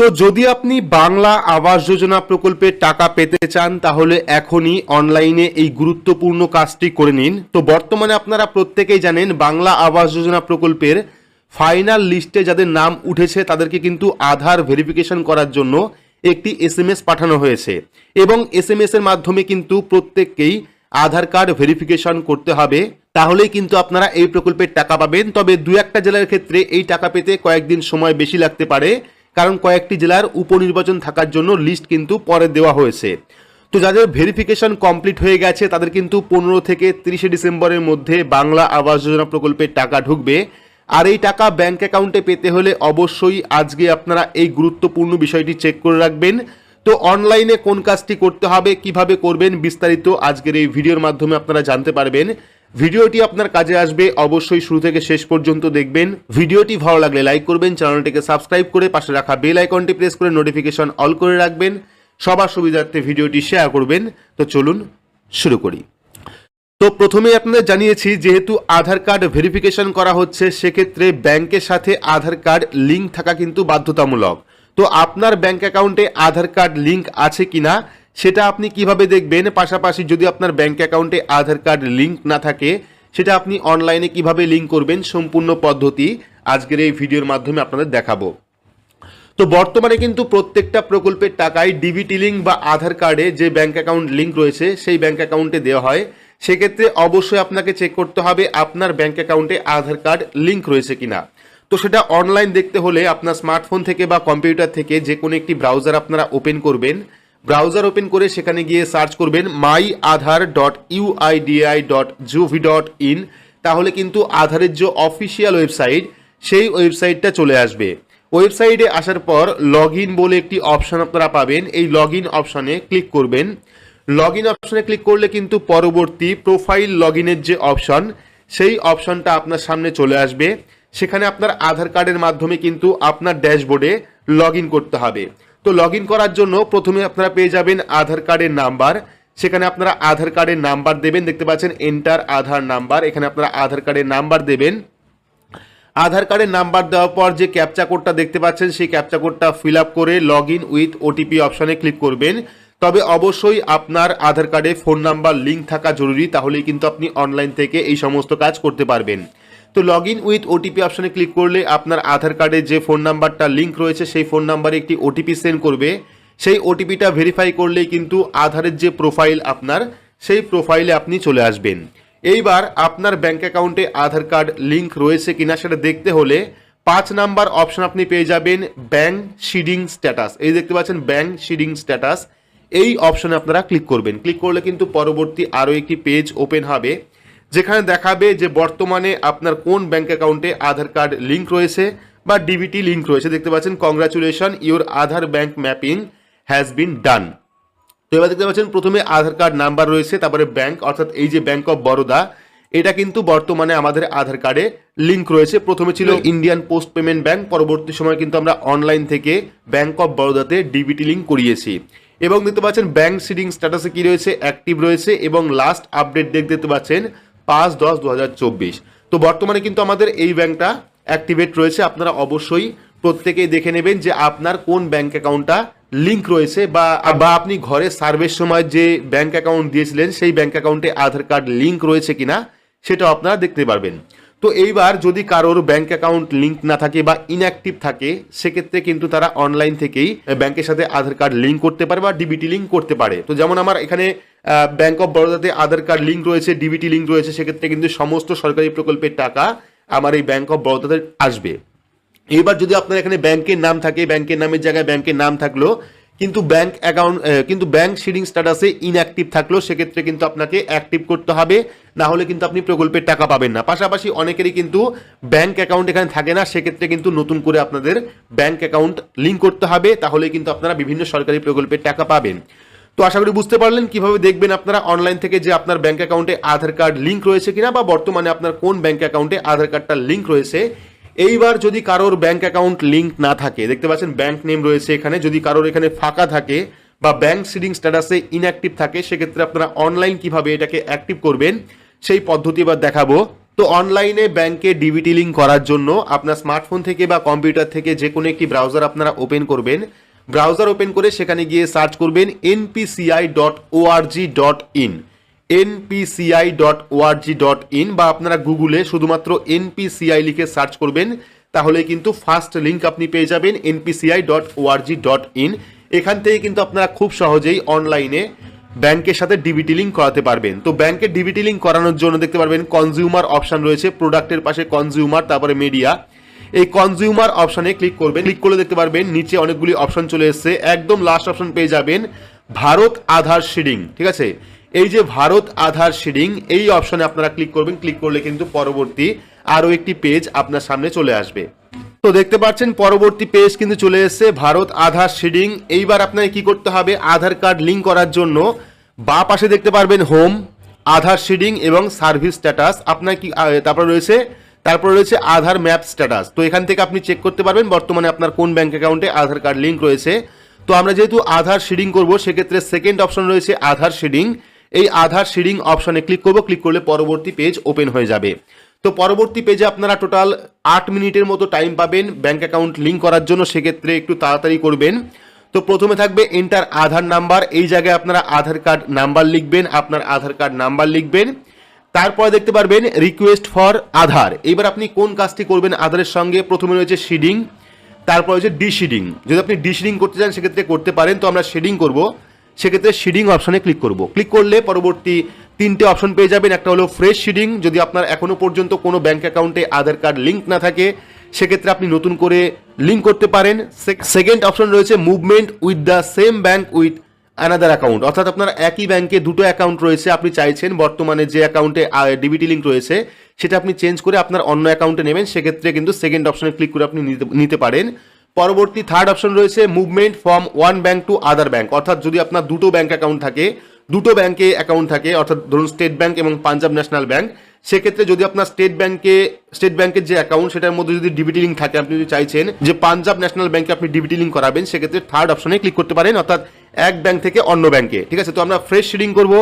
তো যদি আপনি বাংলা আবাস যোজনা প্রকল্পের টাকা পেতে চান, তাহলে এখনই অনলাইনে এই গুরুত্বপূর্ণ কাজটি করে নিন। তো বর্তমানে আপনারা প্রত্যেকেই জানেন, বাংলা আবাস যোজনা প্রকল্পের ফাইনাল লিস্টে যাদের নাম উঠেছে, তাদেরকে কিন্তু আধার ভেরিফিকেশন করার জন্য একটি এসএমএস পাঠানো হয়েছে। এবং এসএমএস এর মাধ্যমে কিন্তু প্রত্যেককেই আধার কার্ড ভেরিফিকেশন করতে হবে। তাহলেই কিন্তু আপনারা এই প্রকল্পের টাকা পাবেন। তবে দু একটা জেলার ক্ষেত্রে এই টাকা পেতে কয়েকদিন সময় বেশি লাগতে পারে। কারণ কয়েকটি জেলার উপনির্বাচন থাকার জন্য লিস্ট কিন্তু পরে দেওয়া হয়েছে। তো যাদের ভেরিফিকেশন কমপ্লিট হয়ে গেছে, তাদের কিন্তু পনেরো থেকে তিরিশে ডিসেম্বরের মধ্যে বাংলা আবাস যোজনা প্রকল্পের টাকা ঢুকবে। আর এই টাকা ব্যাংক অ্যাকাউন্টে পেতে হলে অবশ্যই আজকে আপনারা এই গুরুত্বপূর্ণ বিষয়টি চেক করে রাখবেন। তো অনলাইনে কোন কাজটি করতে হবে, কীভাবে করবেন, বিস্তারিত আজকের এই ভিডিওর মাধ্যমে আপনারা জানতে পারবেন। ভিডিওটি আপনার কাজে আসবে। অবশ্যই শুরু থেকে শেষ পর্যন্ত দেখবেন। ভিডিওটি ভালো লাগলে লাইক করবেন, চ্যানেলটিকে সাবস্ক্রাইব করে পাশে রাখা বেল আইকনটি প্রেস করে নোটিফিকেশন অল করে রাখবেন। সবার সুবিধার্থে ভিডিওটি শেয়ার করবেন। তো চলুন শুরু করি। তো প্রথমেই আপনাদের জানিয়েছি, যেহেতু আধার কার্ড ভেরিফিকেশন করা হচ্ছে, সেক্ষেত্রে ব্যাংকের সাথে আধার কার্ড লিঙ্ক থাকা কিন্তু বাধ্যতামূলক। তো আপনার ব্যাংক অ্যাকাউন্টে আধার কার্ড লিঙ্ক আছে কিনা সেটা আপনি কীভাবে দেখবেন? পাশাপাশি যদি আপনার ব্যাংক অ্যাকাউন্টে আধার কার্ড লিঙ্ক না থাকে, সেটা আপনি অনলাইনে কীভাবে লিঙ্ক করবেন? সম্পূর্ণ পদ্ধতি আজকের এই ভিডিওর মাধ্যমে আপনাদের দেখাবো। তো বর্তমানে কিন্তু প্রত্যেকটা প্রকল্পের টাকায় ডিবিটি লিঙ্ক বা আধার কার্ডে যে ব্যাংক অ্যাকাউন্ট লিঙ্ক রয়েছে, সেই ব্যাংক অ্যাকাউন্টে দেওয়া হয়। সেক্ষেত্রে অবশ্যই আপনাকে চেক করতে হবে, আপনার ব্যাংক অ্যাকাউন্টে আধার কার্ড লিঙ্ক রয়েছে কিনা। তো সেটা অনলাইন দেখতে হলে আপনার স্মার্টফোন থেকে বা কম্পিউটার থেকে যে কোনো একটি ব্রাউজার আপনারা ওপেন করবেন। ব্রাউজার ওপেন করে সেখানে গিয়ে সার্চ করবেন my Aadhaar dot UIDAI dot GOV dot in তাহলে কিন্তু আধারের যে অফিসিয়াল ওয়েবসাইট, সেই ওয়েবসাইটটা চলে আসবে। ওয়েবসাইটে আসার পর লগ বলে একটি অপশান আপনারা পাবেন। এই লগ অপশনে ক্লিক করবেন। লগ অপশনে ক্লিক করলে কিন্তু পরবর্তী প্রোফাইল লগ যে অপশন, সেই অপশনটা আপনার সামনে চলে আসবে। সেখানে আপনার আধার কার্ডের মাধ্যমে কিন্তু আপনার ড্যাশবোর্ডে লগ করতে হবে। তো লগ করার জন্য প্রথমে আপনারা পেয়ে যাবেন আধার কার্ডের নাম্বার। সেখানে আপনারা আধার কার্ডের নাম্বার দেবেন। দেখতে পাচ্ছেন এন্টার আধার নাম্বার। এখানে আপনারা আধার কার্ডের নাম্বার দেবেন। আধার কার্ডের নাম্বার দেওয়ার পর যে ক্যাপচা কোডটা দেখতে পাচ্ছেন, সেই ক্যাপচা কোডটা ফিল আপ করে লগ ইন উইথ ওটিপি অপশনে ক্লিক করবেন। তবে অবশ্যই আপনার আধার কার্ডে ফোন নাম্বার লিঙ্ক থাকা জরুরি। তাহলেই কিন্তু আপনি অনলাইন থেকে এই সমস্ত কাজ করতে পারবেন। তো লগ ইন উইথ ওটিপি অপশনে ক্লিক করলে আপনার আধার কার্ডে যে ফোন নাম্বারটা লিঙ্ক রয়েছে, সেই ফোন নাম্বারে একটি ওটিপি সেন্ড করবে। সেই ওটিপিটা ভেরিফাই করলেই কিন্তু আধারের যে প্রোফাইল আপনার, সেই প্রোফাইলে আপনি চলে আসবেন। এইবার আপনার ব্যাঙ্ক অ্যাকাউন্টে আধার কার্ড লিঙ্ক রয়েছে কিনা সেটা দেখতে হলে পাঁচ নাম্বার অপশন আপনি পেয়ে যাবেন ব্যাংক শিডিং স্ট্যাটাস এই দেখতে পাচ্ছেন ব্যাংক শিডিং স্ট্যাটাস এই অপশনে আপনারা ক্লিক করবেন। ক্লিক করলে কিন্তু পরবর্তী আরও একটি পেজ ওপেন হবে। যেখানে দেখাবে যে বর্তমানে আপনার কোন ব্যাঙ্ক অ্যাকাউন্টে আধার কার্ড লিঙ্ক রয়েছে বা ডিবিটি লিঙ্ক রয়েছে। দেখতে পাচ্ছেন congratulation your Aadhaar bank mapping has been done তো এবার দেখতে পাচ্ছেন প্রথমে আধার কার্ড নাম্বার রয়েছে তারপরে ব্যাংক অর্থাৎ এই যে ব্যাংক অফ বরোদা এটা কিন্তু বর্তমানে আমাদের আধার কার্ডে লিঙ্ক রয়েছে। প্রথমে ছিল ইন্ডিয়ান পোস্ট পেমেন্ট ব্যাংক পরবর্তী সময় কিন্তু আমরা অনলাইন থেকে ব্যাংক অফ বরোদাতে ডিবিটি লিঙ্ক করিয়েছি। এবং দেখতে পাচ্ছেন ব্যাংক সিডিং স্ট্যাটাসে কি রয়েছে অ্যাক্টিভ রয়েছে এবং লাস্ট আপডেট ডেট দেখতে পাচ্ছেন পাঁচ দশ দু তো বর্তমানে কিন্তু আমাদের এই ব্যাংকটা অ্যাক্টিভেট রয়েছে। আপনারা অবশ্যই প্রত্যেকেই দেখে নেবেন যে আপনার কোন ব্যাংক অ্যাকাউন্টটা লিঙ্ক রয়েছে বা বা আপনি ঘরে সার্ভের সময় যে ব্যাংক অ্যাকাউন্ট দিয়েছিলেন, সেই ব্যাংক অ্যাকাউন্টে আধার কার্ড লিঙ্ক রয়েছে কিনা সেটা আপনারা দেখতে পারবেন। তো এইবার যদি কারোর ব্যাংক অ্যাকাউন্ট লিঙ্ক না থাকে বা ইনঅ্যাক্টিভ থাকে, সেক্ষেত্রে কিন্তু তারা অনলাইন থেকেই ব্যাংকের সাথে আধার কার্ড লিঙ্ক করতে পারে বা ডিবিটি লিঙ্ক করতে পারে। তো যেমন আমার এখানে ব্যাংক অফ বরোদাতে আধার কার্ড লিঙ্ক রয়েছে ডিবিটি লিঙ্ক রয়েছে, সেক্ষেত্রে কিন্তু সমস্ত সরকারি প্রকল্পের টাকা আমার এই ব্যাঙ্ক অফ বরোদাতে আসবে। এবার যদি আপনার এখানে ব্যাংকের নাম থাকে ব্যাংকের নামের জায়গায় ব্যাংকের নাম থাকল, কিন্তু ব্যাংক অ্যাকাউন্ট কিন্তু ব্যাংক শিডিং স্ট্যাটাসে ইনঅ্যাক্টিভ থাকল, সেক্ষেত্রে কিন্তু আপনাকে অ্যাক্টিভ করতে হবে, না হলে কিন্তু আপনি প্রকল্পের টাকা পাবেন না। পাশাপাশি অনেকেরই কিন্তু ব্যাংক অ্যাকাউন্ট এখানে থাকে না, সেক্ষেত্রে কিন্তু নতুন করে আপনাদের ব্যাংক অ্যাকাউন্ট লিঙ্ক করতে হবে, তাহলে কিন্তু আপনারা বিভিন্ন সরকারি প্রকল্পের টাকা পাবেন। তো আশা করি বুঝতে পারলেন কীভাবে দেখবেন আপনারা অনলাইন থেকে যে আপনার ব্যাংক অ্যাকাউন্টে আধার কার্ড লিঙ্ক রয়েছে কিনা বা বর্তমানে আপনার কোন ব্যাংক অ্যাকাউন্টে আধার কার্ডটা লিঙ্ক রয়েছে। এইবার যদি কারোর ব্যাংক অ্যাকাউন্ট লিঙ্ক না থাকে, দেখতে পাচ্ছেন ব্যাংক নেম রয়েছে এখানে, যদি কারোর এখানে ফাঁকা থাকে বা ব্যাংক সিডিং স্ট্যাটাসে ইনঅ্যাক্টিভ থাকে, সেক্ষেত্রে আপনারা অনলাইন কীভাবে এটাকে অ্যাক্টিভ করবেন, সেই পদ্ধতি এবার দেখাবো। তো অনলাইনে ব্যাংকে ডিবিটি লিঙ্ক করার জন্য আপনার স্মার্টফোন থেকে বা কম্পিউটার থেকে যে কোনো একটি ব্রাউজার আপনারা ওপেন করবেন। ব্রাউজার ওপেন করে সেখানে গিয়ে সার্চ করবেন NPCI dot ORG dot in NPCI dot ORG dot in বা আপনারা গুগলে শুধুমাত্র এনপিসিআই লিখে সার্চ করবেন তাহলে কিন্তু ফার্স্ট লিঙ্ক আপনি পেয়ে যাবেন NPCI dot ORG dot in এখান থেকে কিন্তু আপনারা খুব সহজেই অনলাইনে ব্যাংকের সাথে ডিবিটি লিঙ্ক করাতে পারবেন। তো ব্যাংকের ডিবিটি লিঙ্ক করানোর জন্য দেখতে পারবেন কনজিউমার অপশন রয়েছে প্রোডাক্টের পাশে কনজিউমার তারপরে মিডিয়া এই কনজিউমার অপশনে ক্লিক করবেন ক্লিক করলে দেখতে পারবেন নিচে অনেকগুলি অপশন চলে এসেছে। একদম লাস্ট অপশন পেয়ে যাবেন ভারত আধার শিডিং ঠিক আছে? এই যে ভারত আধার শিডিং এই অপশনে আপনারা ক্লিক করবেন ক্লিক করলে কিন্তু পরবর্তী আরও একটি পেজ আপনার সামনে চলে আসবে। তো দেখতে পাচ্ছেন পরবর্তী পেজ কিন্তু চলে এসেছে, ভারত আধার শিডিং এইবার আপনাকে কি করতে হবে, আধার কার্ড লিঙ্ক করার জন্য বা পাশে দেখতে পারবেন হোম আধার শিডিং এবং সার্ভিস স্ট্যাটাস আপনার কি তারপর রয়েছে তারপর রয়েছে আধার ম্যাপ স্ট্যাটাস। তো এখান থেকে আপনি চেক করতে পারবেন বর্তমানে আপনার কোন ব্যাঙ্ক অ্যাকাউন্টে আধার কার্ড লিঙ্ক রয়েছে। তো আমরা যেহেতু আধার শিডিং করব, সেক্ষেত্রে সেকেন্ড অপশন রয়েছে আধার শিডিং এই আধার শিডিং অপশনে ক্লিক করব ক্লিক করলে পরবর্তী পেজ ওপেন হয়ে যাবে। তো পরবর্তী পেজে আপনারা টোটাল আট মিনিটের মতো টাইম পাবেন ব্যাঙ্ক অ্যাকাউন্ট লিঙ্ক করার জন্য, সেক্ষেত্রে একটু তাড়াতাড়ি করবেন। তো প্রথমে থাকবে এন্টার আধার নাম্বার এই জায়গায় আপনারা আধার কার্ড নাম্বার লিখবেন, আপনার আধার কার্ড নাম্বার লিখবেন। তারপরে দেখতে পারবেন রিকোয়েস্ট ফর আধার। এবার আপনি কোন কাজটি করবেন আধারের সঙ্গে? প্রথমে রয়েছে শিডিং তারপর হচ্ছে ডিশিডিং যদি আপনি ডিশিডিং করতে চান, সেক্ষেত্রে করতে পারেন। তো আমরা শেডিং করব। সেক্ষেত্রে শিডিং অপশনে ক্লিক করব। ক্লিক করলে পরবর্তী তিনটে অপশন পেয়ে যাবেন। একটা হলো ফ্রেশ শিডিং যদি আপনার এখনও পর্যন্ত কোনো ব্যাঙ্ক অ্যাকাউন্টে আধার কার্ড লিঙ্ক না থাকে, সেক্ষেত্রে আপনি নতুন করে লিঙ্ক করতে পারেন। সেকেন্ড অপশন রয়েছে movement with the same bank with another account অর্থাৎ আপনার একই ব্যাংকে দুটো অ্যাকাউন্ট রয়েছে, আপনি চাইছেন বর্তমানে যে অ্যাকাউন্টে ডিবিটি লিঙ্ক রয়েছে, সেটা আপনি চেঞ্জ করে আপনার অন্য অ্যাকাউন্টে নেবেন, সেক্ষেত্রে কিন্তু সেকেন্ড অপশনে ক্লিক করে আপনি নিতে- পারেন। পরবর্তী থার্ড অপশন রয়েছে movement from one bank to other bank অর্থাৎ যদি আপনার দুটো ব্যাংক অ্যাকাউন্ট থাকে, দুটো ব্যাংকে অ্যাকাউন্ট থাকে, অর্থাৎ ধরুন স্টেট ব্যাংক এবং পাঞ্জাব ন্যাশনাল ব্যাংক সেক্ষেত্রে যদি আপনার স্টেট ব্যাংকে স্টেট ব্যাংকের যে অ্যাকাউন্ট সেটার মধ্যে যদি ডিবিটি লিঙ্ক থাকে, আপনি যদি চাইছেন যে পাঞ্জাব ন্যাশনাল ব্যাংকে আপনি ডিবিটি লিঙ্ক করাবেন, সেক্ষেত্রে থার্ড অপশনে ক্লিক করতে পারেন। অর্থাৎ এক ব্যাংক থেকে অন্য ব্যাংকে ঠিক আছে? তো আমরা ফ্রেশ শিডিং করব।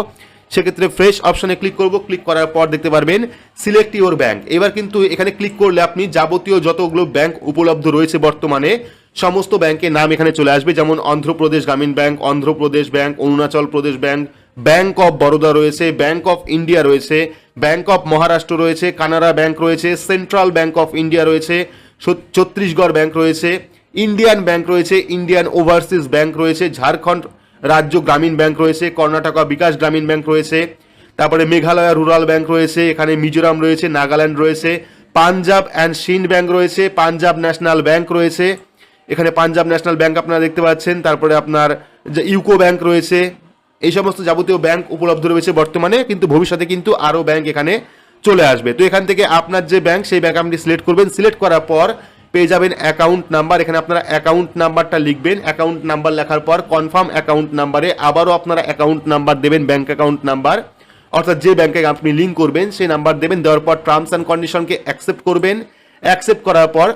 সেক্ষেত্রে ফ্রেশ অপশনে ক্লিক করব। ক্লিক করার পর দেখতে পারবেন সিলেক্ট ইউর ব্যাংক এবার কিন্তু এখানে ক্লিক করলে আপনি যাবতীয় যতগুলো ব্যাংক উপলব্ধ রয়েছে বর্তমানে, সমস্ত ব্যাংকের নাম এখানে চলে আসবে। যেমন Andhra Pradesh Gramin bank Andhra Pradesh bank Arunachal Pradesh bank bank of Baroda রয়েছে ব্যাংক অফ ইন্ডিয়া রয়েছে ব্যাংক অফ মহারাষ্ট্র রয়েছে কানাড়া ব্যাংক রয়েছে সেন্ট্রাল ব্যাংক অফ ইন্ডিয়া রয়েছে ছত্তিশগড় ব্যাংক রয়েছে। ইন্ডিয়ান ব্যাংক রয়েছে ইন্ডিয়ান ওভারসিজ ব্যাংক রয়েছে ঝাড়খণ্ড রাজ্য গ্রামীণ ব্যাংক রয়েছে কর্ণাটকা বিকাশ গ্রামীণ ব্যাংক রয়েছে, তারপরে মেঘালয় রুরাল ব্যাংক রয়েছে, এখানে মিজোরাম রয়েছে নাগাল্যান্ড রয়েছে পাঞ্জাব অ্যান্ড সিন্ড ব্যাংক রয়েছে পাঞ্জাব ন্যাশনাল ব্যাংক রয়েছে, এখানে পাঞ্জাব ন্যাশনাল ব্যাংক আপনারা দেখতে পাচ্ছেন, তারপরে আপনার যে ইউকো ব্যাংক রয়েছে, এই সমস্ত যাবতীয় ব্যাংক উপলব্ধ রয়েছে বর্তমানে, কিন্তু ভবিষ্যতে কিন্তু আরও ব্যাংক এখানে চলে আসবে। তো এখান থেকে আপনার যে ব্যাংক সেই ব্যাংক আপনি সিলেক্ট করবেন। সিলেক্ট করার পর পেয়ে যাবেন অ্যাকাউন্ট নাম্বার এখানে আপনারা অ্যাকাউন্ট নাম্বারটা লিখবেন। অ্যাকাউন্ট নাম্বার লেখার পর কনফার্ম অ্যাকাউন্ট নাম্বারে আবারও আপনারা অ্যাকাউন্ট নাম্বার দেবেন ব্যাঙ্ক অ্যাকাউন্ট নাম্বার অর্থাৎ যে ব্যাঙ্কে আপনি লিঙ্ক করবেন, সেই নাম্বার দেবেন। দেওয়ার পর টার্মস অ্যান্ড কন্ডিশনকে অ্যাকসেপ্ট করবেন। অ্যাকসেপ্ট করার পর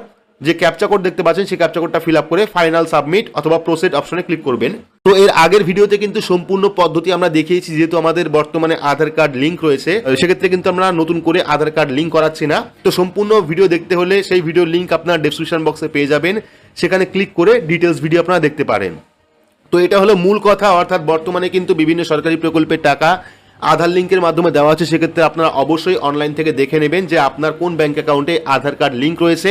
যে ক্যাপচা কোড দেখতে পাচ্ছেন, সেই ক্যাপচা কোডটা ফিল আপ করে ফাইনাল সাবমিট অথবা প্রসেড অপশনে ক্লিক করবেন। তো এর আগের ভিডিওতে কিন্তু সম্পূর্ণ পদ্ধতি আমরা দেখিয়েছি, যেহেতু আমাদের বর্তমানে আধার কার্ড লিঙ্ক রয়েছে সেক্ষেত্রে কিন্তু আমরা নতুন করে আধার কার্ড লিঙ্ক করাচ্ছি না। তো সম্পূর্ণ ভিডিও দেখতে হলে সেই ভিডিও লিঙ্ক আপনার ডেসক্রিপশন বক্সে পেয়ে যাবেন। সেখানে ক্লিক করে ডিটেলস ভিডিও আপনারা দেখতে পারেন। তো এটা হলো মূল কথা, অর্থাৎ বর্তমানে কিন্তু বিভিন্ন সরকারি প্রকল্পের টাকা আধার লিঙ্কের মাধ্যমে দেওয়া হচ্ছে। সেক্ষেত্রে আপনারা অবশ্যই অনলাইন থেকে দেখে নেবেন যে আপনার কোন ব্যাঙ্ক অ্যাকাউন্টে আধার কার্ড লিঙ্ক রয়েছে।